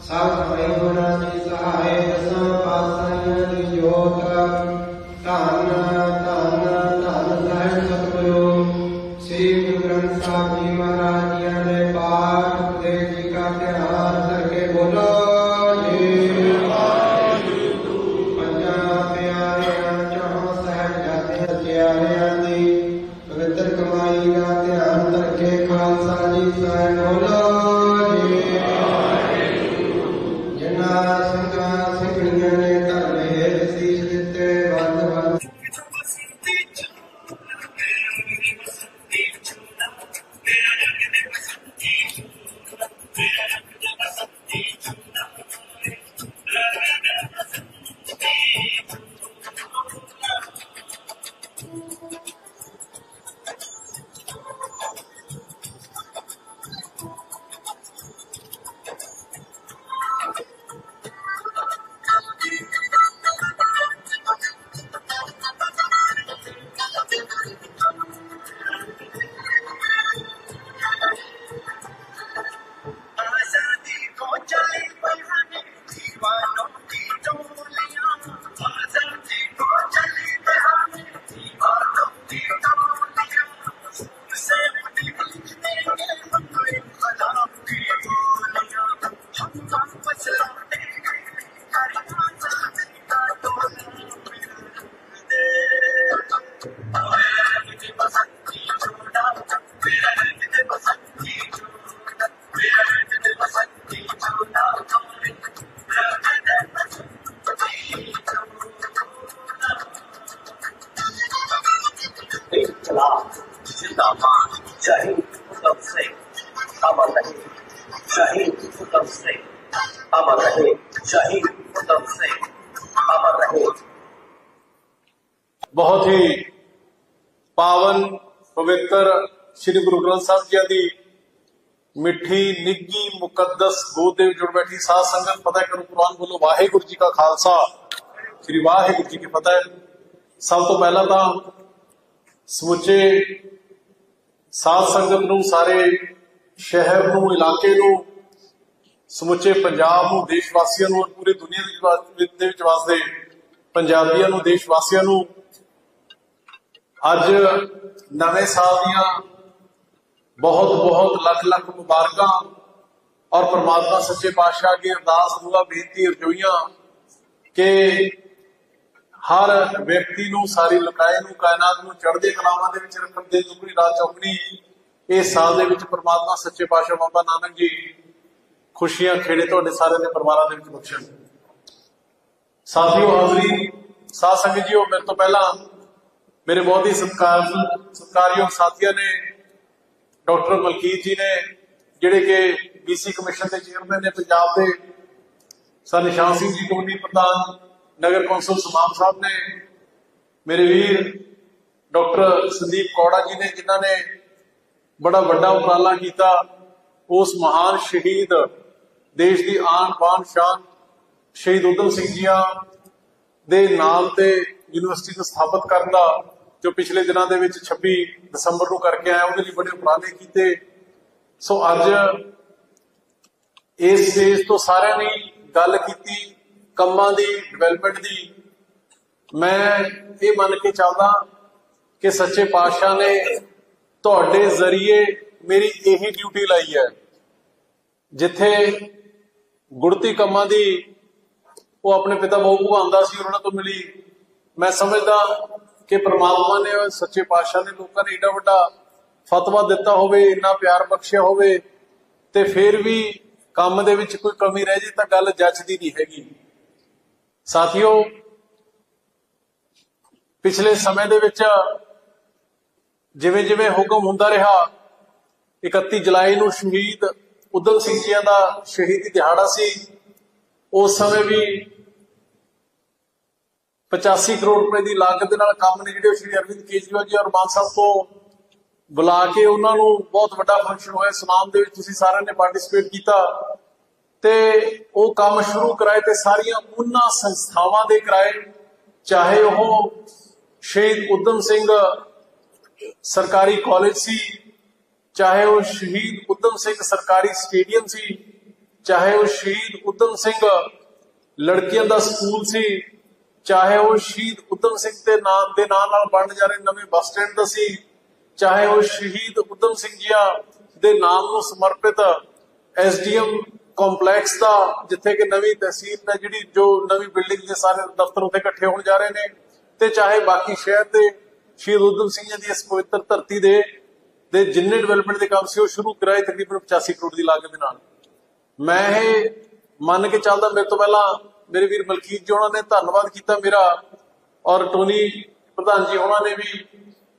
Sarva शहीद उधम सिंह अमर रहे शहीद उधम सिंह अमर रहे शहीद उधम सिंह अमर रहे ਬਹੁਤ ਹੀ ਪਾਵਨ ਪਵਿੱਤਰ ਸ੍ਰੀ ਗੁਰੂ ਗ੍ਰੰਥ ਸਾਹਿਬ ਜੀ ਦੀ ਮਿੱਠੀ ਨਿੱਗੀ ਮੁਕੱਦਸ ਗੋਦ ਦੇ ਵਿੱਚ ਜੁੜ ਬੈਠੀ ਸਾਧ ਸੰਗਤ ਪਤਾ ਕਰੋ ਕੁਰਾਨ ਬੋਲੋ ਵਾਹਿਗੁਰੂ ਜੀ ਕਾ ਖਾਲਸਾ ਸ੍ਰੀ ਵਾਹਿਗੁਰੂ ਜੀ ਕੀ ਫਤਿਹ ਸਭ ਤੋਂ ਪਹਿਲਾਂ ਤਾਂ ਸਮੁੱਚੇ ਸਾਧ ਸੰਗਤ ਨੂੰ, ਸਾਰੇ ਸ਼ਹਿਰ ਨੂੰ, ਇਲਾਕੇ ਨੂੰ, ਸਮੁੱਚੇ ਪੰਜਾਬ ਨੂੰ ਦੇਸ਼ ਵਾਸੀਆਂ ਨੂੰ, ਪੂਰੀ ਦੁਨੀਆ ਦੇ ਵਿੱਚ ਵਸਦੇ ਪੰਜਾਬੀਆਂ ਨੂੰ ਦੇਸ਼ ਵਾਸੀਆਂ ਨੂੰ, ਅੱਜ ਨਵੇਂ ਸਾਲ ਦੀਆਂ ਬਹੁਤ ਬਹੁਤ ਲੱਖ ਲੱਖ ਮੁਬਾਰਕਾਂ ਔਰ ਪ੍ਰਮਾਤਮਾ ਸੱਚੇ ਪਾਤਸ਼ਾਹ ਅੱਗੇ ਅਰਦਾਸ, ਦੁਆ, ਬੇਨਤੀ ਅਰਜ਼ੋਈਆਂ ਕਿ ਹਰ ਵਿਅਕਤੀ ਨੂੰ, ਸਾਰੀ ਲੁਕਾਏ ਨੂੰ, ਕਾਇਨਾਤ ਨੂੰ, ਚੜ੍ਹਦੇ ਕਲਾਵਾਂ ਦੇ ਵਿੱਚ ਰੱਖਣ ਦੇ ਦੁਗਣੀ ਰਾਤ ਚੌਕਣੀ ਇਸ ਸਾਲ ਦੇ ਵਿੱਚ ਪ੍ਰਮਾਤਮਾ, ਸੱਚੇ ਪਾਤਸ਼ਾਹ ਬਾਬਾ ਨਾਨਕ ਜੀ ਖੁਸ਼ੀਆਂ ਖੇੜੇ ਤੁਹਾਡੇ ਸਾਰਿਆਂ ਦੇ ਪਰਿਵਾਰਾਂ ਦੇ ਵਿੱਚ ਬਖਸ਼ਣ। ਸਾਥੀਓ, ਹਾਜ਼ਰੀ, ਸਾਧ ਸੰਗਤ ਜੀਓ, ਮੇਰੇ ਤੋਂ ਪਹਿਲਾਂ ਮੇਰੇ ਬਹੁਤ ਹੀ ਸਤਿਕਾਰ, ਸਤਿਕਾਰਯੋਗ ਸਾਥੀਆਂ ਨੇ, ਡਾਕਟਰ ਮਲਕੀਤ ਜੀ ਨੇ, ਜਿਹੜੇ ਕਿ ਬੀਸੀ ਕਮਿਸ਼ਨ ਦੇ ਚੇਅਰਮੈਨ ਨੇ, ਪੰਜਾਬ ਦੇ, ਸਰ ਨਿਸ਼ਾਨ ਸਿੰਘ ਜੀ ਕਮੇਟੀ ਪ੍ਰਧਾਨ ਨਗਰ ਕੌਂਸਲ ਸਮਾਮ ਸਾਹਿਬ ਨੇ, ਮੇਰੇ ਵੀਰ ਡਾਕਟਰ ਸੰਦੀਪ ਕੌੜਾ ਜੀ ਨੇ, ਜਿਨ੍ਹਾਂ ਨੇ ਬੜਾ ਵੱਡਾ ਉਪਰਾਲਾ ਕੀਤਾ, ਉਸ ਮਹਾਨ ਸ਼ਹੀਦ ਦੇਸ਼ ਦੀ ਆਨ ਬਾਨ ਸ਼ਾਨ ਸ਼ਹੀਦ ਉਦਮ ਸਿੰਘ ਜੀਆਂ ਦੇ ਨਾਮ ਤੇ ਯੂਨੀਵਰਸਿਟੀ ਨੂੰ ਸਥਾਪਿਤ ਕਰਨ ਦਾ, ਜੋ ਪਿਛਲੇ ਦਿਨਾਂ ਦੇ ਵਿੱਚ 26 ਦਸੰਬਰ ਨੂੰ ਕਰਕੇ ਆਇਆ, ਉਹਦੇ ਲਈ ਬੜੇ ਉਪਰਾਲੇ ਕੀਤੇ। ਸੋ ਅੱਜ ਇਸ ਸਟੇਜ ਤੋਂ ਸਾਰਿਆਂ ਨੇ ਗੱਲ ਕੀਤੀ ਕੰਮਾਂ ਦੀ ਡਿਵੈਲਪਮੈਂਟ ਦੀ, ਮੈਂ ਇਹ ਮੰਨ ਕੇ ਚੱਲਦਾ ਕਿ ਸੱਚੇ ਪਾਤਸ਼ਾਹ ਨੇ ਤੁਹਾਡੇ ਜ਼ਰੀਏ ਮੇਰੀ ਇਹੀ ਡਿਊਟੀ ਲਾਈ ਹੈ, ਜਿੱਥੇ ਗੁੜਤੀ ਕੰਮਾਂ ਦੀ ਉਹ ਆਪਣੇ ਪਿਤਾ ਬਾਬੂ ਭਗਵਾਨਦਾ ਸੀ, ਉਹਨਾਂ ਤੋਂ ਮਿਲੀ। ਮੈਂ ਸਮਝਦਾ ਕਿ ਪ੍ਰਮਾਤਮਾ ਨੇ ਸੱਚੇ ਪਾਤਸ਼ਾਹ ਨੇ ਲੋਕਾਂ ਨੇ ਏਡਾ ਵੱਡਾ ਫਤਵਾ ਦਿੱਤਾ ਹੋਵੇ, ਇੰਨਾ ਪਿਆਰ ਬਖਸ਼ਿਆ ਹੋਵੇ, ਤੇ ਫਿਰ ਵੀ ਕੰਮ ਦੇ ਵਿੱਚ ਕੋਈ ਕਮੀ ਰਹਿ ਜੇ ਤਾਂ ਗੱਲ ਜੱਜਦੀ ਨਹੀਂ ਹੈਗੀ। ਸਾਥੀਓ, ਪਿਛਲੇ ਸਮੇਂ ਦੇ ਵਿੱਚ ਜਿਵੇਂ ਜਿਵੇਂ ਹੁਕਮ ਹੁੰਦਾ ਰਿਹਾ 31 ਜੁਲਾਈ ਨੂੰ ਸ਼ਹੀਦ ਉਦਮ ਸਿੰਘ ਜੀ ਦਾ ਸ਼ਹੀਦੀ ਦਿਹਾੜਾ ਸੀ, ਉਸ ਸਮੇਂ ਵੀ 85 ਕਰੋੜ ਰੁਪਏ ਦੀ ਲਾਗਤ ਦੇ ਨਾਲ ਕੰਮ ਨੇ ਜਿਹੜੇ ਉਹ ਸ਼੍ਰੀ ਅਰਵਿੰਦ ਕੇਜਰੀਵਾਲ ਜੀ ਔਰ ਮਾਨ ਸਾਹਿਬ ਤੋਂ ਬੁਲਾ ਕੇ ਉਹਨਾਂ ਨੂੰ ਬਹੁਤ ਵੱਡਾ ਫੰਕਸ਼ਨ ਹੋਇਆ। ਸੁਨਾਮ ਦੇ ਵਿੱਚ ਤੁਸੀਂ ਸਾਰਿਆਂ ਨੇ ਪਾਰਟਿਸਿਪੇਟ ਕੀਤਾ। ਤੇ ਉਹ ਕੰਮ ਸ਼ੁਰੂ ਕਰਾਏ ਤੇ ਸਾਰੀਆਂ ਉਹਨਾਂ ਸੰਸਥਾਵਾਂ ਦੇ ਕਰਾਏ, ਚਾਹੇ ਉਹ ਸ਼ਹੀਦ ਉਦਮ ਸਿੰਘ ਸਰਕਾਰੀ ਕਾਲਜ ਸੀ, ਚਾਹੇ ਉਹ ਸ਼ਹੀਦ ਉਦਮ ਸਿੰਘ ਸਰਕਾਰੀ ਸਟੇਡੀਅਮ ਸੀ, ਚਾਹੇ ਉਹ ਸ਼ਹੀਦ ਉਦਮ ਸਿੰਘ ਲੜਕੀਆਂ ਦਾ ਸਕੂਲ ਸੀ, ਚਾਹੇ ਉਹ ਸ਼ਹੀਦ ਉਦਮ ਸਿੰਘ ਦੇ ਨਾਮ ਦੇ ਨਾਂ ਨਾਲ ਬਣ ਜਾ ਰਹੇ ਨਵੇਂ ਬੱਸ ਸਟੈਂਡ ਦਾ ਸੀ, ਚਾਹੇ ਉਹ ਸ਼ਹੀਦ ਉਦਮ ਸਿੰਘ ਜੀਆ ਦੇ ਨਾਮ ਨੂੰ ਸਮਰਪਿਤ ਐਸਡੀਐਮ ਕੰਪਲੈਕਸ ਦਾ ਜਿੱਥੇ ਕਿ ਨਵੀਂ ਤਹਿਸੀਲ ਹੈ ਜਿਹੜੀ, ਜੋ ਨਵੀਂ ਬਿਲਡਿੰਗ ਦੇ ਸਾਰੇ ਦਫ਼ਤਰ ਉੱਥੇ ਇਕੱਠੇ ਹੋਣ ਜਾ ਰਹੇ ਨੇ। ਤੇ ਚਾਹੇ ਬਾਕੀ ਸ਼ਹਿਰ ਦੇ ਸ਼ਹੀਦ ਉਦਮ ਸਿੰਘ ਜੀ ਦੀ ਇਸ ਪਵਿੱਤਰ ਧਰਤੀ ਦੇ ਦੇ ਜਿੰਨੇ ਡਿਵੈਲਪਮੈਂਟ ਦੇ ਕੰਮ ਸੀ, ਉਹ ਸ਼ੁਰੂ ਕਰਾਏ ਤਕਰੀਬਨ 85 ਕਰੋੜ ਦੀ ਲਾਗਤ ਦੇ ਨਾਲ। ਮੈਂ ਇਹ ਮੰਨ ਕੇ ਚੱਲਦਾ, ਮੇਰੇ ਤੋਂ ਪਹਿਲਾਂ ਮੇਰੇ ਵੀਰ ਮਲਕੀਤ ਜੀ ਉਹਨਾਂ ਨੇ ਧੰਨਵਾਦ ਕੀਤਾ ਮੇਰਾ, ਔਰ ਟੋਨੀ ਪ੍ਰਧਾਨ ਜੀ ਉਹਨਾਂ ਨੇ ਵੀ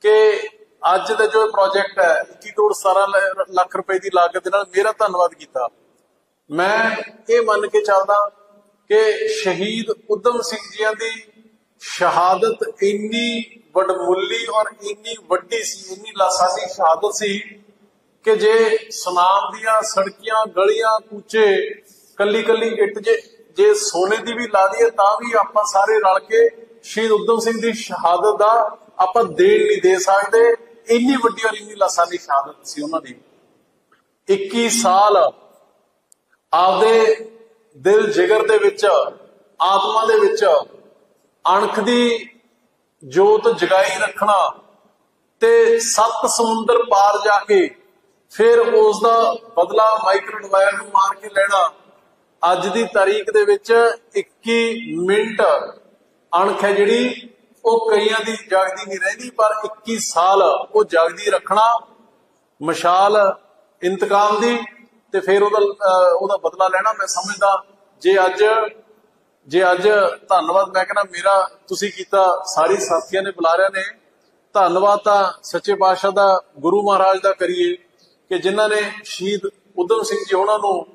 ਕਿ ਅੱਜ ਦਾ ਜੋ ਪ੍ਰੋਜੈਕਟ ਹੈ 21 ਕਰੋੜ 17 ਲੱਖ ਰੁਪਏ ਦੀ ਲਾਗਤ ਦੇ ਨਾਲ ਮੇਰਾ ਧੰਨਵਾਦ ਕੀਤਾ। ਮੈਂ ਇਹ ਮੰਨ ਕੇ ਚੱਲਦਾ ਕਿ ਸ਼ਹੀਦ ਉਦਮ ਸਿੰਘ ਜੀਆਂ ਦੀ ਸ਼ਹਾਦਤ ਇੰਨੀ ਵੱਡਮੁੱਲੀ ਔਰ ਇੰਨੀ ਵੱਡੀ ਸੀ, ਇੰਨੀ ਲਾਸਾਨੀ ਸ਼ਹਾਦਤ ਸੀ ਕਿ ਜੇ ਸੁਨਾਮ ਦੀਆਂ ਸੜਕੀਆਂ, ਗਲੀਆਂ, ਕੂਚੇ ਕੱਲੀ ਕੱਲੀ ਇੱਟ ਜੇ ਜੇ ਸੋਨੇ ਦੀ ਵੀ ਲਾ ਦਈਏ ਤਾਂ ਵੀ ਆਪਾਂ ਸਾਰੇ ਰਲ ਕੇ ਸ਼ਹੀਦ ਉਦਮ ਸਿੰਘ ਦੀ ਸ਼ਹਾਦਤ ਦਾ ਆਪਾਂ ਦੇਣ ਨਹੀਂ ਦੇ ਸਕਦੇ। ਇੰਨੀ ਵੱਡੀ ਔਰ ਇੰਨੀ ਲਾਸਾਨੀ ਸ਼ਹਾਦਤ ਸੀ ਉਹਨਾਂ ਦੀ। 21 ਸਾਲ ਆਪਦੇ ਦਿਲ ਜਿਗਰ ਦੇ ਵਿੱਚ, ਆਤਮਾ ਦੇ ਵਿੱਚ ਅਣਖ ਦੀ ਜੋਤ ਜਗਾਈ ਰੱਖਣਾ ਤੇ ਸੱਤ ਸਮੁੰਦਰ ਪਾਰ ਜਾ ਕੇ ਫਿਰ ਉਸ ਦਾ ਬਦਲਾ ਮਾਈਕਰੋ ਨੂੰ ਮਾਰ ਕੇ ਲੈਣਾ। ਅੱਜ ਦੀ ਤਾਰੀਖ ਦੇ ਵਿੱਚ 21 ਮਿੰਟ ਅਣਖ ਹੈ ਜਿਹੜੀ, ਉਹ ਕਈਆਂ ਦੀ ਜਾਗਦੀ ਨਹੀਂ ਰਹਿੰਦੀ, ਪਰ 21 ਸਾਲ ਉਹ ਜਾਗਦੀ ਰੱਖਣਾ, ਮਸ਼ਾਲ, ਇੰਤਕਾਮ ਦੀ ਤੇ ਫਿਰ ਉਹਦਾ ਅਹ, ਉਹਦਾ ਬਦਲਾ ਲੈਣਾ। ਮੈਂ ਸਮਝਦਾ ਜੇ ਅੱਜ ਜੇ ਅੱਜ ਧੰਨਵਾਦ ਮੈਂ ਕਹਿੰਦਾ ਮੇਰਾ ਤੁਸੀਂ ਕੀਤਾ ਸਾਰੀ ਸਾਥੀਆਂ ਨੇ ਬੁਲਾਰਿਆਂ ਨੇ। ਧੰਨਵਾਦ ਤਾਂ ਸੱਚੇ ਪਾਤਸ਼ਾਹ ਦਾ ਗੁਰੂ ਮਹਾਰਾਜ ਦਾ ਕਰੀਏ ਕਿ ਜਿਨ੍ਹਾਂ ਨੇ ਸ਼ਹੀਦ ਉਦਮ ਸਿੰਘ ਜੀ ਉਹਨਾਂ ਨੂੰ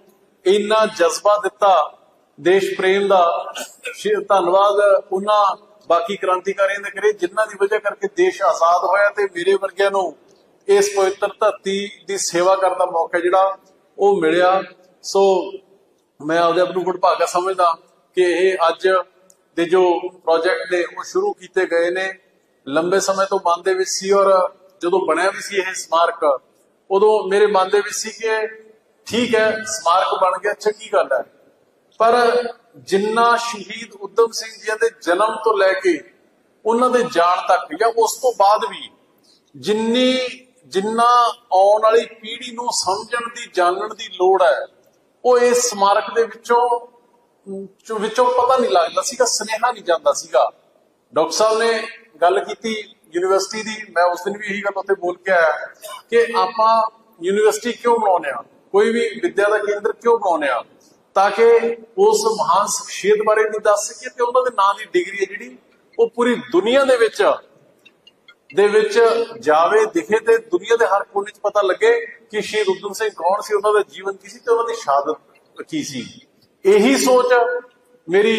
ਇੰਨਾ ਜਜ਼ਬਾ ਦਿੱਤਾ ਦੇਸ਼ ਪ੍ਰੇਮ ਦਾ। ਧੰਨਵਾਦ ਉਹਨਾਂ ਬਾਕੀ ਕ੍ਰਾਂਤੀਕਾਰੀਆਂ ਦੇ ਕਰੇ ਜਿਨ੍ਹਾਂ ਦੀ ਵਜ੍ਹਾ ਕਰਕੇ ਦੇਸ਼ ਆਜ਼ਾਦ ਹੋਇਆ ਤੇ ਮੇਰੇ ਵਰਗਿਆਂ ਨੂੰ ਇਸ ਪਵਿੱਤਰ ਧਰਤੀ ਦੀ ਸੇਵਾ ਕਰਨ ਦਾ ਮੌਕਾ ਜਿਹੜਾ ਉਹ ਮਿਲਿਆ। ਸੋ ਮੈਂ ਆਪਦੇ ਆਪ ਨੂੰ ਗੁੜਭਾਗਾ ਸਮਝਦਾ ਕਿ ਇਹ ਅੱਜ ਦੇ ਜੋ ਪ੍ਰੋਜੈਕਟ ਨੇ, ਉਹ ਸ਼ੁਰੂ ਕੀਤੇ ਗਏ ਨੇ। ਲੰਬੇ ਸਮੇਂ ਤੋਂ ਮਨ ਦੇ ਵਿੱਚ ਸੀ ਔਰ ਜਦੋਂ ਬਣਿਆ ਵੀ ਸੀ ਇਹ ਸਮਾਰਕ, ਉਦੋਂ ਮੇਰੇ ਮਨ ਦੇ ਵਿੱਚ ਸੀ ਕਿ ਠੀਕ ਹੈ, ਸਮਾਰਕ ਬਣ ਗਿਆ ਚੰਗੀ ਗੱਲ ਹੈ? ਪਰ ਜਿੰਨਾ ਸ਼ਹੀਦ ਉਦਮ ਸਿੰਘ ਜੀ ਦੇ ਜਨਮ ਤੋਂ ਲੈ ਕੇ ਉਹਨਾਂ ਦੇ ਜਾਣ ਤੱਕ ਜਾਂ ਉਸ ਤੋਂ ਬਾਅਦ ਵੀ ਜਿੰਨੀ ਜਿੰਨਾ ਆਉਣ ਵਾਲੀ ਪੀੜ੍ਹੀ ਨੂੰ ਸਮਝਣ ਦੀ, ਜਾਣਨ ਦੀ ਲੋੜ ਹੈ, ਉਹ ਇਸ ਸਮਾਰਕ ਦੇ ਵਿੱਚੋਂ ਵਿੱਚੋਂ ਪਤਾ ਨਹੀਂ ਲੱਗਦਾ ਸੀਗਾ, ਸੁਨੇਹਾ ਨਹੀਂ ਜਾਂਦਾ ਸੀਗਾ। ਡਾਕਟਰ ਸਾਹਿਬ ਨੇ ਗੱਲ ਕੀਤੀ ਯੂਨੀਵਰਸਿਟੀ ਦੀ, ਮੈਂ ਉਸ ਦਿਨ ਵੀ ਇਹੀ ਗੱਲ ਉੱਥੇ ਬੋਲ ਕੇ ਆਇਆ ਕਿ ਆਪਾਂ ਯੂਨੀਵਰਸਿਟੀ ਕਿਉਂ ਬਣਾਉਂਦੇ ਆ ਕੋਈ ਵੀ ਵਿੱਦਿਆ ਦਾ ਕੇਂਦਰ ਕਿਉਂ ਬਣਾਉਂਦੇ ਆ ਤਾਂ ਕਿ ਉਸ ਮਹਾਨ ਸ਼ਖਸੀਅਤ ਬਾਰੇ ਵੀ ਦੱਸ ਸਕੀਏ ਤੇ ਉਹਨਾਂ ਦੇ ਨਾਂ ਦੀ ਡਿਗਰੀ ਹੈ ਜਿਹੜੀ, ਉਹ ਪੂਰੀ ਦੁਨੀਆ ਦੇ ਵਿੱਚ ਦੇ ਵਿੱਚ ਜਾਵੇ, ਦਿਖੇ ਤੇ ਦੁਨੀਆ ਦੇ ਹਰ ਕੋਨੇ 'ਚ ਪਤਾ ਲੱਗੇ ਕਿ ਸ਼ਹੀਦ ਉਦਮ ਸਿੰਘ ਕੌਣ ਸੀ, ਉਹਨਾਂ ਦਾ ਜੀਵਨ ਕੀ ਸੀ ਤੇ ਉਹਨਾਂ ਦੀ ਸ਼ਹਾਦਤ ਕੀ ਸੀ। ਇਹੀ ਸੋਚ ਮੇਰੀ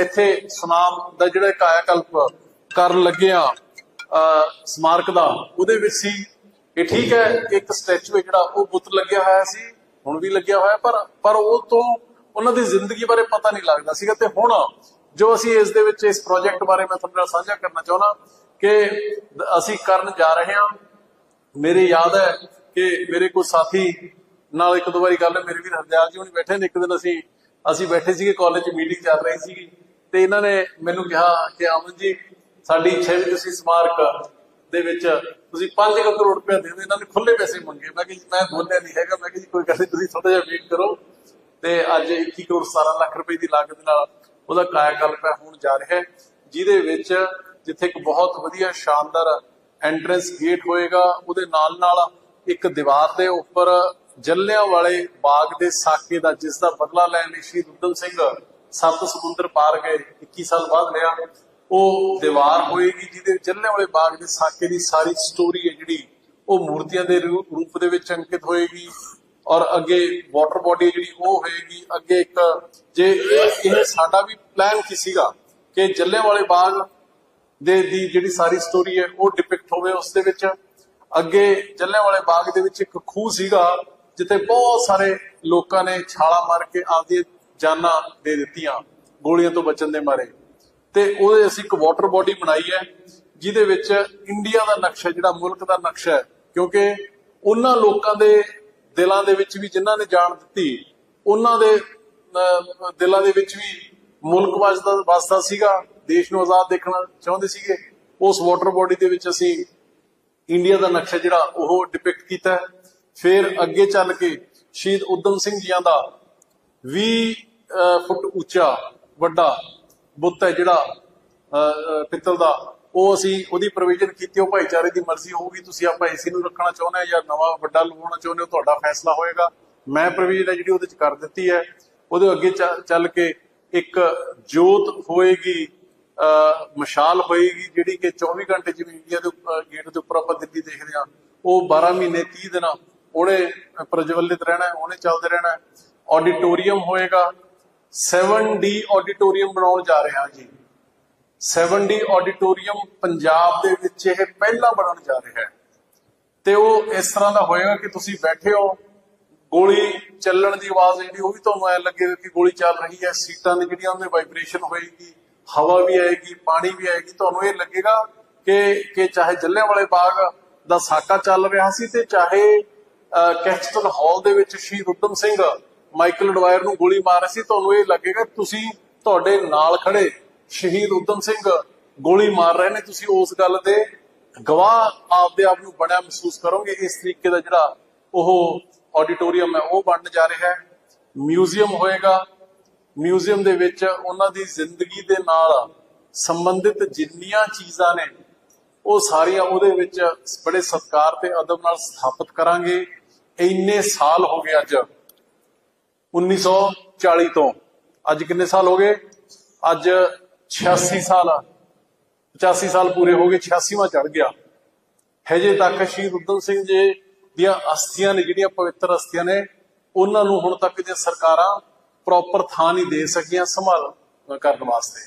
ਇੱਥੇ ਸੁਨਾਮ ਦਾ ਜਿਹੜਾ ਕਾਇਆਕਲਪ ਕਰਨ ਲੱਗਿਆ ਸਮਾਰਕ ਦਾ, ਉਹਦੇ ਵਿੱਚ ਸੀ। ਇਹ ਠੀਕ ਹੈ ਇੱਕ ਸਟੈਚੂ ਹੈ ਜਿਹੜਾ, ਉਹ ਬੁੱਤ ਲੱਗਿਆ ਹੋਇਆ ਸੀ, ਹੁਣ ਵੀ ਲੱਗਿਆ ਹੋਇਆ, ਪਰ ਪਰ ਉਹ ਤੋਂ ਉਹਨਾਂ ਦੀ ਜ਼ਿੰਦਗੀ ਬਾਰੇ ਪਤਾ ਨਹੀਂ ਲੱਗਦਾ ਸੀਗਾ ਤੇ ਹੁਣ ਜੋ ਅਸੀਂ ਇਸ ਦੇ ਵਿੱਚ, ਇਸ ਪ੍ਰੋਜੈਕਟ ਬਾਰੇ ਮੈਂ ਤੁਹਾਡੇ ਨਾਲ ਸਾਂਝਾ ਕਰਨਾ ਚਾਹੁੰਦਾ ਕਿ ਅਸੀਂ ਕਰਨ ਜਾ ਰਹੇ ਹਾਂ। ਮੇਰੇ ਯਾਦ ਹੈ ਕਿ ਮੇਰੇ ਕੋਈ ਸਾਥੀ ਨਾਲ ਇੱਕ ਦੋ ਵਾਰੀ ਗੱਲ ਮੇਰੇ ਵੀ ਹਰਦਿਆਲ ਜੀ ਹੁਣੀ ਬੈਠੇ ਨੇ, ਇੱਕ ਦਿਨ ਅਸੀਂ ਅਸੀਂ ਬੈਠੇ ਸੀਗੇ ਕਾਲਜ 'ਚ ਮੀਟਿੰਗ ਚੱਲ ਰਹੀ ਸੀਗੀ। ਤੇ ਇਹਨਾਂ ਨੇ ਮੈਨੂੰ ਕਿਹਾ ਕਿ ਅਮਨ ਜੀ, ਸਾਡੀ ਇੱਛਾ ਵੀ ਤੁਸੀਂ ਸਮਾਰਕ ਦੇ ਵਿੱਚ ਤੁਸੀਂ 5 ਕਰੋੜ ਰੁਪਏ ਦੇ ਦਿਓ, ਇਹਨਾਂ ਨੇ ਖੁੱਲੇ ਪੈਸੇ ਮੰਗੇ। ਮੈਂ ਕਿ ਮੈਂ ਬੋਲਿਆ ਨਹੀਂ ਹੈਗਾ, ਮੈਂ ਕਿ ਜੀ, ਕੋਈ ਗੱਲ ਨਹੀਂ, ਤੁਸੀਂ ਥੋੜਾ ਜਿਹਾ ਵੇਟ ਕਰੋ। ਤੇ ਅੱਜ 21 ਕਰੋੜ 17 ਲੱਖ ਰੁਪਏ ਦੀ ਲਾਗਤ ਨਾਲ ਉਹਦਾ ਕਾਇਆਕਲਪ ਹੈ, ਹੋਣ ਜਾ ਰਿਹਾ ਹੈ, ਜਿਹਦੇ ਵਿੱਚ ਜਿੱਥੇ ਇੱਕ ਬਹੁਤ ਵਧੀਆ ਸ਼ਾਨਦਾਰ ਐਂਟਰੈਂਸ ਗੇਟ ਹੋਏਗਾ, ਉਹਦੇ ਨਾਲ ਨਾਲ ਇੱਕ ਦੀਵਾਰ ਦੇ ਉੱਪਰ ਜੱਲਿਆਂ ਵਾਲੇ ਬਾਗ ਦੇ ਸਾਕੇ ਦਾ, ਜਿਸ ਦਾ ਬਦਲਾ ਲੈਣ ਲਈ ਸ਼ਹੀਦ ਉਦਮ ਸਿੰਘ ਸੱਤ ਸਮੁੰਦਰ ਪਾਰ ਗਏ 21 ਸਾਲ ਬਾਅਦ ਲਿਆ ਉਹ ਦੀਵਾਰ ਹੋਏਗੀ ਜਿਹਦੇ ਵਿੱਚ ਜੱਲਿਆਂ ਵਾਲੇ ਬਾਗ ਦੇ ਸਾਕੇ ਦੀ ਸਾਰੀ ਸਟੋਰੀ ਹੈ ਜਿਹੜੀ, ਉਹ ਮੂਰਤੀਆਂ ਦੇ ਰੂਪ ਦੇ ਵਿੱਚ ਅੰਕਿਤ ਹੋਏਗੀ ਔਰ ਅੱਗੇ ਵਾਟਰ ਬੋਡੀ ਜਿਹੜੀ, ਉਹ ਹੋਏਗੀ। ਅੱਗੇ ਇੱਕ, ਜੇ ਇਹ ਸਾਡਾ ਵੀ ਪਲਾਨ ਕੀ ਸੀਗਾ ਕਿ ਜੱਲਿਆਂਵਾਲੇ ਬਾਗ ਦੇ ਦੀ ਜਿਹੜੀ ਸਾਰੀ ਸਟੋਰੀ ਹੈ ਉਹ ਡਿਪਿਕਟ ਹੋਵੇ ਉਸ ਦੇ ਵਿੱਚ ਅੱਗੇ ਜੱਲਿਆਂਵਾਲੇ ਬਾਗ ਦੇ ਵਿੱਚ ਇੱਕ ਖੂਹ ਸੀਗਾ ਜਿੱਥੇ ਬਹੁਤ ਸਾਰੇ ਲੋਕਾਂ ਨੇ ਛਾਲਾ ਮਾਰ ਕੇ ਆਪਦੀ ਜਾਨਾਂ ਦੇ ਦਿੱਤੀਆਂ ਗੋਲੀਆਂ ਤੋਂ ਬਚਣ ਦੇ ਮਾਰੇ। ਤੇ ਉਹਦੇ ਅਸੀਂ ਇੱਕ ਵਾਟਰ ਬੋਡੀ ਬਣਾਈ ਹੈ ਜਿਹਦੇ ਵਿੱਚ ਇੰਡੀਆ ਦਾ ਨਕਸ਼ਾ ਜਿਹੜਾ ਮੁਲਕ ਦਾ ਨਕਸ਼ਾ ਹੈ ਕਿਉਂਕਿ ਉਹਨਾਂ ਲੋਕਾਂ ਦੇ ਦਿਲਾਂ ਦੇ ਵਿੱਚ ਵੀ ਜਿਨ੍ਹਾਂ ਨੇ ਜਾਨ ਦਿੱਤੀ ਉਹਨਾਂ ਦੇ ਅਹ, ਦਿਲਾਂ ਦੇ ਵਿੱਚ ਵੀ ਮੁਲਕ ਵਸਦਾ ਵਸਦਾ ਸੀਗਾ ਦੇਸ਼ ਨੂੰ ਆਜ਼ਾਦ ਦੇਖਣਾ ਚਾਹੁੰਦੇ ਸੀਗੇ। ਉਸ ਵਾਟਰ ਬੋਡੀ ਦੇ ਵਿੱਚ ਅਸੀਂ ਇੰਡੀਆ ਦਾ ਨਕਸ਼ਾ ਜਿਹੜਾ ਉਹ ਡਿਪਿਕਟ ਕੀਤਾ ਫਿਰ ਅੱਗੇ ਚੱਲ ਕੇ ਸ਼ਹੀਦ ਉਦਮ ਸਿੰਘ ਜੀਆਂ ਦਾ 20 ਫੁੱਟ ਉੱਚਾ ਵੱਡਾ ਬੁੱਤ ਹੈ ਜਿਹੜਾ ਅਹ, ਪਿੱਤਲ ਦਾ ਉਹ ਅਸੀਂ ਉਹਦੀ ਪ੍ਰੋਵੀਜ਼ਨ ਕੀਤੀ ਉਹ ਭਾਈਚਾਰੇ ਦੀ ਮਰਜ਼ੀ ਹੋਊਗੀ। ਤੁਸੀਂ ਆਪਾਂ ਏਸੀ ਨੂੰ ਰੱਖਣਾ ਚਾਹੁੰਦੇ ਹੋ ਜਾਂ ਨਵਾਂ ਵੱਡਾ ਲਵਾਉਣਾ ਚਾਹੁੰਦੇ ਹੋ ਤੁਹਾਡਾ ਫੈਸਲਾ ਹੋਏਗਾ। ਮੈਂ ਪ੍ਰੋਵੀਜ਼ਨ ਹੈ ਜਿਹੜੀ ਉਹਦੇ ਚ ਕਰ ਦਿੱਤੀ ਹੈ। ਉਹਦੇ ਅੱਗੇ ਚ- ਚੱਲ ਕੇ ਇੱਕ ਜੋਤ ਹੋਏਗੀ। ਮਸ਼ਾਲ ਹੋਏਗੀ ਜਿਹੜੀ ਕਿ 24 ਘੰਟੇ ਜਿਵੇਂ ਇੰਡੀਆ ਦੇ ਗੇਟ ਦੇ ਉੱਪਰ ਆਪਾਂ ਦਿੱਲੀ ਦੇਖਦੇ ਹਾਂ, ਉਹ 12 ਮਹੀਨੇ 30 ਦਿਨ, ਉਹਨੇ ਪ੍ਰਜਵਲਿਤ ਰਹਿਣਾ, ਉਹਨੇ ਚੱਲਦੇ ਰਹਿਣਾ ਹੈ। ਆਡੀਟੋਰੀਅਮ ਹੋਏਗਾ 7D ਆਡੀਟੋਰੀਅਮ ਬਣਾਉਣ ਜਾ ਰਹੇ ਹਾਂ ਜੀ। 7D ਆਡੀਟੋਰੀਅਮ ਪੰਜਾਬ ਦੇ ਵਿੱਚ ਇਹ ਪਹਿਲਾ ਬਣਨ ਜਾ ਰਿਹਾ ਹੈ। ਤੇ ਉਹ ਇਸ ਤਰ੍ਹਾਂ ਦਾ ਹੋਏਗਾ ਕਿ ਤੁਸੀਂ ਬੈਠੇ ਹੋ, ਗੋਲੀ ਚੱਲਣ ਦੀ ਆਵਾਜ਼ ਜਿਹੜੀ, ਉਹ ਵੀ ਤੁਹਾਨੂੰ ਐ ਲੱਗੇਗਾ ਕਿ ਗੋਲੀ ਚੱਲ ਰਹੀ ਹੈ, ਸੀਟਾਂ ਦੀ ਜਿਹੜੀਆਂ, ਉਹਦੇ ਵਾਈਬ੍ਰੇਸ਼ਨ ਹੋਏਗੀ। ਹਵਾ ਵੀ ਆਏਗੀ, ਪਾਣੀ ਵੀ ਆਏਗੀ, ਤੁਹਾਨੂੰ ਇਹ ਲੱਗੇਗਾ ਕਿ ਕਿ ਚਾਹੇ ਜੱਲਿਆਂਵਾਲੇ ਬਾਗ ਦਾ ਸਾਕਾ ਚੱਲ ਰਿਹਾ ਸੀ ਤੇ ਚਾਹੇ ਕੈਸਟਲ ਹਾਲ ਦੇ ਵਿੱਚ ਸ਼ਹੀਦ ਉਦਮ ਸਿੰਘ ਮਾਈਕਲ ਡਵਾਇਰ ਨੂੰ ਗੋਲੀ ਮਾਰ ਸੀ, ਤੁਹਾਨੂੰ ਇਹ ਲੱਗੇਗਾ ਤੁਸੀਂ ਤੁਹਾਡੇ ਨਾਲ ਖੜੇ ਸ਼ਹੀਦ ਉਦਮ ਸਿੰਘ ਗੋਲੀ ਮਾਰ ਰਹੇ ਨੇ, ਤੁਸੀਂ ਉਸ ਗੱਲ ਦੇ ਗਵਾਹ ਆਪਦੇ ਆਪ ਨੂੰ ਬੜਾ ਮਹਿਸੂਸ ਕਰੋਗੇ। ਇਸ ਤਰੀਕੇ ਦਾ ਜਿਹੜਾ ਉਹ ਆਡੀਟੋਰੀਅਮ ਹੈ, ਉਹ ਬਣਨ ਜਾ ਰਿਹਾ ਹੈ। ਮਿਊਜ਼ੀਅਮ ਹੋਏਗਾ ਮਿਊਜ਼ੀਅਮ ਦੇ ਵਿੱਚ ਉਹਨਾਂ ਦੀ ਜ਼ਿੰਦਗੀ ਦੇ ਨਾਲ ਸੰਬੰਧਿਤ ਜਿੰਨੀਆਂ ਚੀਜ਼ਾਂ ਨੇ, ਉਹ ਸਾਰੀਆਂ ਉਹਦੇ ਵਿੱਚ ਬੜੇ ਸਤਿਕਾਰ ਤੇ ਅਦਬ ਨਾਲ ਸਥਾਪਿਤ ਕਰਾਂਗੇ। ਇੰਨੇ ਸਾਲ ਹੋ ਗਏ ਅੱਜ। 1940 ਤੋਂ। ਅੱਜ ਕਿੰਨੇ ਸਾਲ ਹੋ ਗਏ? ਅੱਜ 86 ਸਾਲ। ਆ 85 ਸਾਲ ਪੂਰੇ ਹੋ ਗਏ 86ਵਾਂ ਚੜ ਗਿਆ। ਹਜੇ ਤੱਕ ਸ਼ਹੀਦ ਉਦਮ ਸਿੰਘ ਜੀ ਦੀਆਂ ਅਸਥੀਆਂ ਨੇ, ਜਿਹੜੀਆਂ ਪਵਿੱਤਰ ਅਸਥੀਆਂ ਨੇ, ਉਹਨਾਂ ਨੂੰ ਹੁਣ ਤੱਕ ਜੇ ਸਰਕਾਰਾਂ ਪ੍ਰੋਪਰ ਥਾਂ ਨਹੀਂ ਦੇ ਸਕੀਆਂ, ਸੰਭਾਲ ਕਰਨ ਵਾਸਤੇ।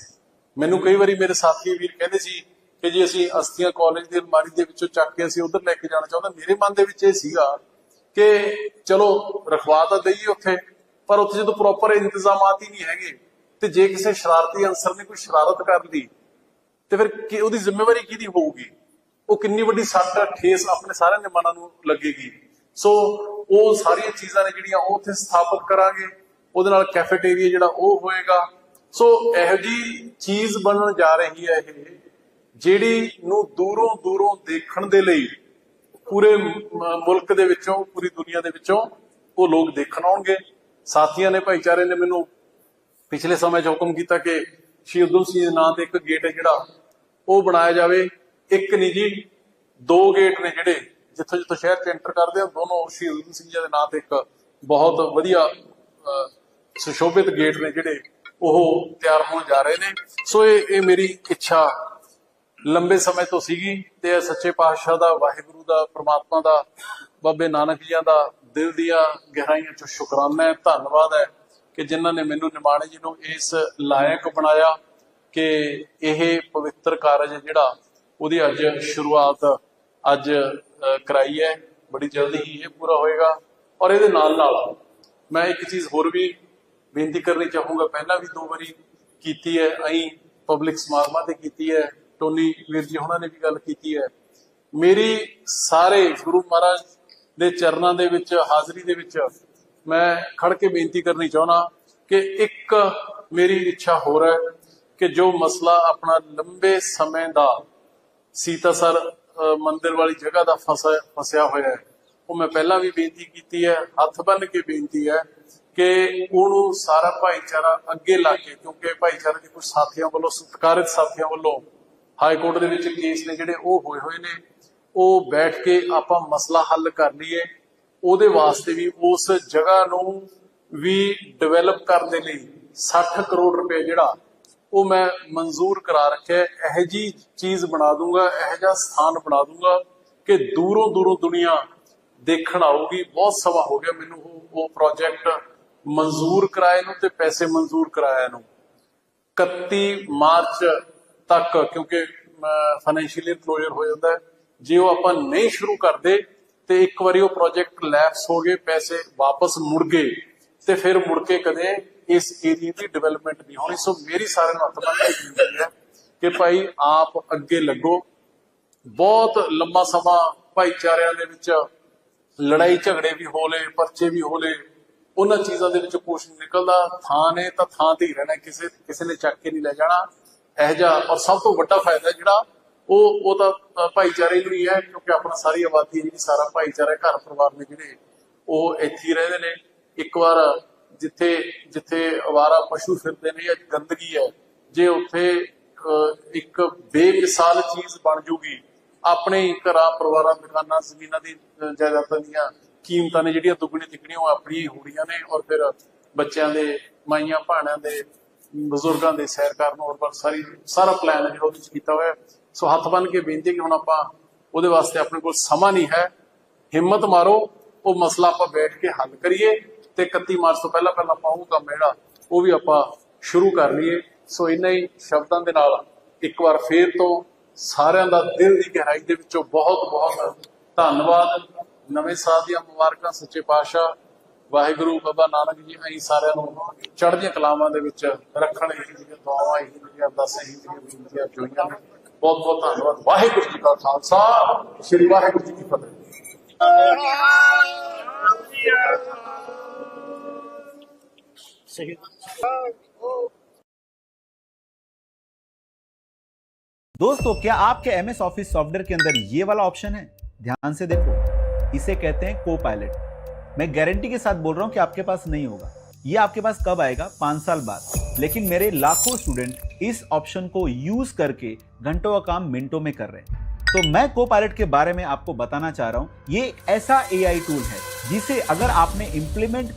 ਮੈਨੂੰ ਕਈ ਵਾਰੀ ਮੇਰੇ ਸਾਥੀ ਵੀਰ ਕਹਿੰਦੇ ਸੀ ਕਿ ਜੀ ਅਸੀਂ ਅਸਥੀਆਂ ਕਾਲਜ ਦੀ ਅਲਮਾਰੀ ਦੇ ਵਿੱਚੋਂ ਚੱਕ ਕੇ ਅਸੀਂ ਉਧਰ ਲੈ ਕੇ ਜਾਣਾ ਚਾਹੁੰਦਾ। ਮੇਰੇ ਮਨ ਦੇ ਵਿੱਚ ਇਹ ਸੀਗਾ ਕਿ ਚਲੋ, ਰਖਵਾ ਤਾਂ ਦਈਏ ਉੱਥੇ, ਪਰ ਉੱਥੇ ਜਦੋਂ ਪ੍ਰੋਪਰ ਇੰਤਜ਼ਾਮਾਤ ਹੀ ਨਹੀਂ ਹੈਗੇ, ਤੇ ਜੇ ਕਿਸੇ ਸ਼ਰਾਰਤੀ ਅਨਸਰ ਨੇ ਕੋਈ ਸ਼ਰਾਰਤ ਕਰ ਲਈ, ਤੇ ਫਿਰ ਕੀ ਉਹਦੀ ਜ਼ਿੰਮੇਵਾਰੀ ਕਿਹਦੀ ਹੋਊਗੀ? ਉਹ ਕਿੰਨੀ ਵੱਡੀ ਸੱਟ ਠੇਸ ਆਪਣੇ ਸਾਰਿਆਂ ਦੇ ਮਨਾਂ ਨੂੰ ਲੱਗੇਗੀ। ਸੋ ਉਹ ਸਾਰੀਆਂ ਚੀਜ਼ਾਂ ਨੇ ਜਿਹੜੀਆਂ ਉਹ ਉੱਥੇ ਸਥਾਪਿਤ ਕਰਾਂਗੇ। ਉਹਦੇ ਨਾਲ ਕੈਫੇਟੇਰੀਆ ਜਿਹੜਾ ਉਹ ਹੋਏਗਾ। ਸੋ ਇਹੋ ਜੀ ਚੀਜ਼ ਬਣਨ ਜਾ ਰਹੀ ਹੈ ਇਹ, ਜਿਹੜੀ ਨੂੰ ਦੂਰੋਂ ਦੂਰੋਂ ਦੇਖਣ ਦੇ ਲਈ ਪੂਰੇ ਮ- ਮੁਲਕ ਦੇ ਵਿੱਚੋਂ, ਪੂਰੀ ਦੁਨੀਆ ਦੇ ਵਿੱਚੋਂ ਉਹ ਲੋਕ ਦੇਖਣ ਆਉਣਗੇ। ਸਾਥੀਆਂ ਨੇ, ਭਾਈਚਾਰੇ ਨੇ ਮੈਨੂੰ ਪਿਛਲੇ ਸਮੇਂ 'ਚ ਹੁਕਮ ਕੀਤਾ ਕਿ ਸ਼ਹੀਦ ਉਦਮ ਸਿੰਘ ਦੇ ਨਾਂ ਤੇ ਇੱਕ ਗੇਟ ਹੈ ਜਿਹੜਾ, ਉਹ ਬਣਾਇਆ ਜਾਵੇ। ਇੱਕ ਨਹੀਂ ਜੀ, ਦੋ ਗੇਟ ਨੇ ਜਿਹੜੇ ਜਿੱਥੋਂ ਜਿੱਥੋਂ ਸ਼ਹਿਰ 'ਚ ਐਂਟਰ ਕਰਦੇ ਆ, ਦੋਨੋਂ ਸ਼ਹੀਦ ਉਦਮ ਸਿੰਘ ਜੀ ਦੇ ਨਾਂ ਤੇ ਇੱਕ ਬਹੁਤ ਵਧੀਆ ਸੁਸ਼ੋਭਿਤ ਗੇਟ ਨੇ ਜਿਹੜੇ ਉਹ ਤਿਆਰ ਹੋਣ ਜਾ ਰਹੇ ਨੇ। ਸੋ ਇਹ ਇਹ ਮੇਰੀ ਇੱਛਾ ਲੰਬੇ ਸਮੇਂ ਤੋਂ ਸੀਗੀ ਤੇ ਇਹ ਸੱਚੇ ਪਾਤਸ਼ਾਹ ਦਾ, ਵਾਹਿਗੁਰੂ ਦਾ, ਪ੍ਰਮਾਤਮਾ ਦਾ, ਬਾਬੇ ਨਾਨਕ ਜੀਆਂ ਦਾ ਦਿਲ ਦੀਆਂ ਗਹਿਰਾਈਆਂ ਚੋਂ ਸ਼ੁਕਰਾਨਾ ਹੈ, ਧੰਨਵਾਦ ਹੈ ਕਿ ਜਿਨ੍ਹਾਂ ਨੇ ਮੈਨੂੰ ਨਿਮਾਣੇ ਜੀ ਨੂੰ ਇਸ ਲਾਇਕ ਬਣਾਇਆ ਕਿ ਇਹ ਪਵਿੱਤਰ ਕਾਰਜ ਜਿਹੜਾ ਉਹਦੀ ਅੱਜ ਸ਼ੁਰੂਆਤ ਅੱਜ ਕਰਾਈ ਹੈ। ਬੜੀ ਜਲਦੀ ਹੀ ਇਹ ਪੂਰਾ ਹੋਏਗਾ। ਔਰ ਇਹਦੇ ਨਾਲ ਨਾਲ ਮੈਂ ਇੱਕ ਚੀਜ਼ ਹੋਰ ਵੀ ਬੇਨਤੀ ਕਰਨੀ ਚਾਹੂੰਗਾ, ਪਹਿਲਾਂ ਵੀ ਦੋ ਵਾਰੀ ਕੀਤੀ ਹੈ ਅਈ ਪਬਲਿਕ ਸਮਾਗਮਾਂ ਤੇ ਕੀਤੀ ਹੈ, ਟੋਨੀ ਵੀਰ ਜੀ ਉਹਨਾਂ ਨੇ ਵੀ ਗੱਲ ਕੀਤੀ ਹੈ। ਮੇਰੀ ਸਾਰੇ ਗੁਰੂ ਮਹਾਰਾਜ ਦੇ ਚਰਨਾਂ ਦੇ ਵਿੱਚ, ਹਾਜ਼ਰੀ ਦੇ ਵਿੱਚ ਮੈਂ ਖੜ ਕੇ ਬੇਨਤੀ ਕਰਨੀ ਚਾਹੁੰਦਾ ਕਿ ਇੱਕ ਮੇਰੀ ਇੱਛਾ ਹੋਰ ਹੈ ਕਿ ਜੋ ਮਸਲਾ ਆਪਣਾ ਲੰਬੇ ਸਮੇਂ ਦਾ ਸੀਤਾ ਸਰ ਮੰਦਿਰ ਵਾਲੀ ਜਗ੍ਹਾ ਦਾ ਫਸਿਆ ਫਸਿਆ ਹੋਇਆ ਹੈ, ਉਹ ਮੈਂ ਪਹਿਲਾਂ ਵੀ ਬੇਨਤੀ ਕੀਤੀ ਹੈ, ਹੱਥ ਬੰਨ ਕੇ ਬੇਨਤੀ ਹੈ ਕਿ ਉਹਨੂੰ ਸਾਰਾ ਭਾਈਚਾਰਾ ਅੱਗੇ ਲਾ ਕੇ, ਕਿਉਂਕਿ ਭਾਈਚਾਰੇ ਦੇ ਕੁਝ ਸਾਥੀਆਂ ਵੱਲੋਂ, ਸਤਿਕਾਰਿਤ ਸਾਥੀਆਂ ਵੱਲੋਂ ਹਾਈ ਕੋਰਟ ਦੇ ਵਿੱਚ ਕੇਸ ਨੇ ਜਿਹੜੇ ਉਹ ਹੋਏ ਹੋਏ ਨੇ, ਉਹ ਬੈਠ ਕੇ ਆਪਾਂ ਮਸਲਾ ਹੱਲ ਕਰ ਲਈਏ ਉਹਦੇ ਵਾਸਤੇ ਵੀ ਉਸ ਜਗ੍ਹਾ ਨੂੰ ਵੀ ਡਿਵੈਲਪ ਕਰਨ ਦੇ ਲਈ 60 ਕਰੋੜ ਰੁਪਏ ਜਿਹੜਾ ਉਹ ਮੈਂ ਮਨਜ਼ੂਰ ਕਰਾ ਰੱਖਿਆ ਹੈ। ਇਹੋ ਜੀ ਚੀਜ਼ ਬਣਾ ਦੂੰਗਾ, ਇਹੋ ਜਿਹਾ ਸਥਾਨ ਬਣਾ ਦੂੰਗਾ ਕਿ ਦੂਰੋਂ ਦੂਰੋਂ ਦੁਨੀਆ ਦੇਖਣ ਆਊਗੀ ਬਹੁਤ ਸਮਾਂ ਹੋ ਗਿਆ ਮੈਨੂੰ ਉਹ ਉਹ ਪ੍ਰੋਜੈਕਟ ਮਨਜ਼ੂਰ ਕਰਾਏ ਨੂੰ ਤੇ ਪੈਸੇ ਮਨਜ਼ੂਰ ਕਰਾਇਆ ਨੂੰ। 31 ਮਾਰਚ ਤੱਕ, ਕਿਉਂਕਿ ਫਾਈਨੈਂਸ਼ੀਅਲੀ ਕਲੋਜ਼ਰ ਹੋ ਜਾਂਦਾ ਹੈ। ਜੇ ਉਹ ਆਪਾਂ ਨਹੀਂ ਸ਼ੁਰੂ ਕਰਦੇ, ਤੇ ਇੱਕ ਵਾਰੀ ਉਹ ਪ੍ਰੋਜੈਕਟ ਲੈਪਸ ਹੋ ਗਏ, ਪੈਸੇ ਵਾਪਸ ਮੁੜ ਗਏ, ਤੇ ਫਿਰ ਮੁੜ ਕੇ ਕਦੇ ਇਸ ਏਰੀਆ ਦੀ ਡਿਵੈਲਪਮੈਂਟ ਨਹੀਂ ਹੋਣੀ। ਸੋ ਮੇਰੀ ਸਾਰਿਆਂ ਨੂੰ ਹੱਥ ਬੰਨ੍ਹ ਹੈ ਕਿ ਭਾਈ, ਆਪ ਅੱਗੇ ਲੱਗੋ। ਬਹੁਤ ਲੰਮਾ ਸਮਾਂ ਭਾਈਚਾਰਿਆਂ ਦੇ ਵਿੱਚ ਲੜਾਈ ਝਗੜੇ ਵੀ ਹੋ ਲਏ, ਪਰਚੇ ਵੀ ਹੋ ਲਏ ਉਹਨਾਂ ਚੀਜ਼ਾਂ ਦੇ ਵਿੱਚ ਕੁਛ ਨਿਕਲਦਾ, ਥਾਂ ਨੇ ਤਾਂ ਥਾਂ ਤੇ ਹੀ ਰਹਿਣਾ, ਕਿਸੇ ਕਿਸੇ ਨੇ ਚੱਕ ਕੇ ਨਹੀਂ ਲੈ ਜਾਣਾ। ਇਹ ਜਿਹਾ ਔਰ ਸਭ ਤੋਂ ਵੱਡਾ ਫਾਇਦਾ ਜਿਹੜਾ, ਉਹ ਉਹ ਤਾਂ ਭਾਈਚਾਰੇ ਨੂੰ ਹੀ ਹੈ, ਕਿਉਂਕਿ ਆਪਣਾ ਸਾਰੀ ਆਬਾਦੀ ਜਿਹੜੀ, ਸਾਰਾ ਭਾਈਚਾਰਾ, ਘਰ ਪਰਿਵਾਰ ਨੇ ਜਿਹੜੇ, ਉਹ ਇੱਥੇ ਹੀ ਰਹਿੰਦੇ ਨੇ। ਇੱਕ ਵਾਰ ਜਿੱਥੇ ਜਿੱਥੇ ਅਵਾਰਾ ਪਸ਼ੂ ਫਿਰਦੇ ਨੇ ਜਾਂ ਗੰਦਗੀ ਹੈ, ਜੇ ਉੱਥੇ ਇੱਕ ਬੇਮਿਸਾਲ ਚੀਜ਼ ਬਣ ਜੂਗੀ, ਆਪਣੇ ਘਰਾਂ ਪਰਿਵਾਰਾਂ ਦੁਕਾਨਾਂ, ਜ਼ਮੀਨਾਂ ਦੀ ਜਾਇਦਾਦਾਂ ਦੀਆਂ ਕੀਮਤਾਂ ਨੇ ਜਿਹੜੀਆਂ ਦੁੱਗਣੀ ਤਿੱਗਣੀਆਂ ਉਹ ਆਪਣੀਆਂ ਹੀ ਹੋਣੀਆਂ ਨੇ ਔਰ ਫਿਰ ਬੱਚਿਆਂ ਦੇ, ਮਾਈਆਂ ਭਾਣਿਆਂ ਦੇ, ਬਜ਼ੁਰਗਾਂ ਦੇ ਸੈਰ ਕਰਨ ਔਰ ਪਰ ਸਾਰੀ, ਸਾਰਾ ਪਲਾਨ ਜਿਹੜਾ ਉਹਦੇ ਵਿੱਚ ਕੀਤਾ ਹੋਇਆ ਸੋ ਹੱਥ ਬੰਨ ਕੇ ਬੇਨਤੀ ਕਿ ਹੁਣ ਆਪਾਂ ਉਹਦੇ ਵਾਸਤੇ ਆਪਣੇ ਕੋਲ ਸਮਾਂ ਨਹੀਂ ਹੈ। ਹਿੰਮਤ ਮਾਰੋ, ਉਹ ਮਸਲਾ ਆਪਾਂ ਬੈਠ ਕੇ ਹੱਲ ਕਰੀਏ ਤੇ 31 ਮਾਰਚ ਤੋਂ ਪਹਿਲਾਂ ਪਹਿਲਾਂ ਆਪਾਂ ਉਹ ਕੰਮ ਜਿਹੜਾ, ਉਹ ਵੀ ਆਪਾਂ ਸ਼ੁਰੂ ਕਰ ਲਈਏ। ਸੋ ਇੰਨਾ ਹੀ ਸ਼ਬਦਾਂ ਦੇ ਨਾਲ ਇੱਕ ਵਾਰ ਫੇਰ ਤੋਂ ਸਾਰਿਆਂ ਦਾ ਦਿਲ ਦੀ ਗਹਿਰਾਈ ਦੇ ਵਿੱਚੋਂ ਬਹੁਤ ਬਹੁਤ ਧੰਨਵਾਦ। ਨਵੇਂ ਸਾਲ ਦੀਆਂ ਮੁਬਾਰਕਾਂ ਸੱਚੇ ਪਾਤਸ਼ਾਹ ਵਾਹਿਗੁਰੂ ਬਾਬਾ ਨਾਨਕ ਜੀ ਅਸੀਂ ਸਾਰਿਆਂ ਨੂੰ ਚੜ੍ਹਦੀਆਂ ਕਲਾਵਾਂ ਦੇ ਵਿੱਚ ਰੱਖਣ ਇਹ ਜਿਹੜੀਆਂ ਦੁਆਵਾਂ ਇਹ ਜਿਹੜੀਆਂ ਅਰਦਾਸਾਂ ਇਹ ਜਿਹੜੀਆਂ ਬੇਨਤੀਆਂ ਜੋਈਆਂ ਨੇ ਬਹੁਤ ਬਹੁਤ ਧੰਨਵਾਦ ਵਾਹਿਗੁਰੂ ਜੀ ਕਾ ਖਾਲਸਾ ਸ੍ਰੀ ਵਾਹਿਗੁਰੂ ਜੀ ਕੀ ਫਤਿਹ दोस्तों क्या आपके एम एस ऑफिस सॉफ्टवेयर के अंदर ये वाला ऑप्शन है ध्यान से देखो इसे कहते हैं को पायलट मैं गारंटी के साथ बोल रहा हूँ कि आपके पास नहीं होगा। ये आपके पास कब आएगा? पाँच साल बाद। लेकिन मेरे लाखों स्टूडेंट इस ऑप्शन को यूज़ करके घंटों का काम मिनटों में कर रहे हैं। तो मैं को पायलट के बारे में आपको बताना चाह रहा हूँ। ये एक ऐसा एआई टूल है जिसे अगर आपने इंप्लीमेंट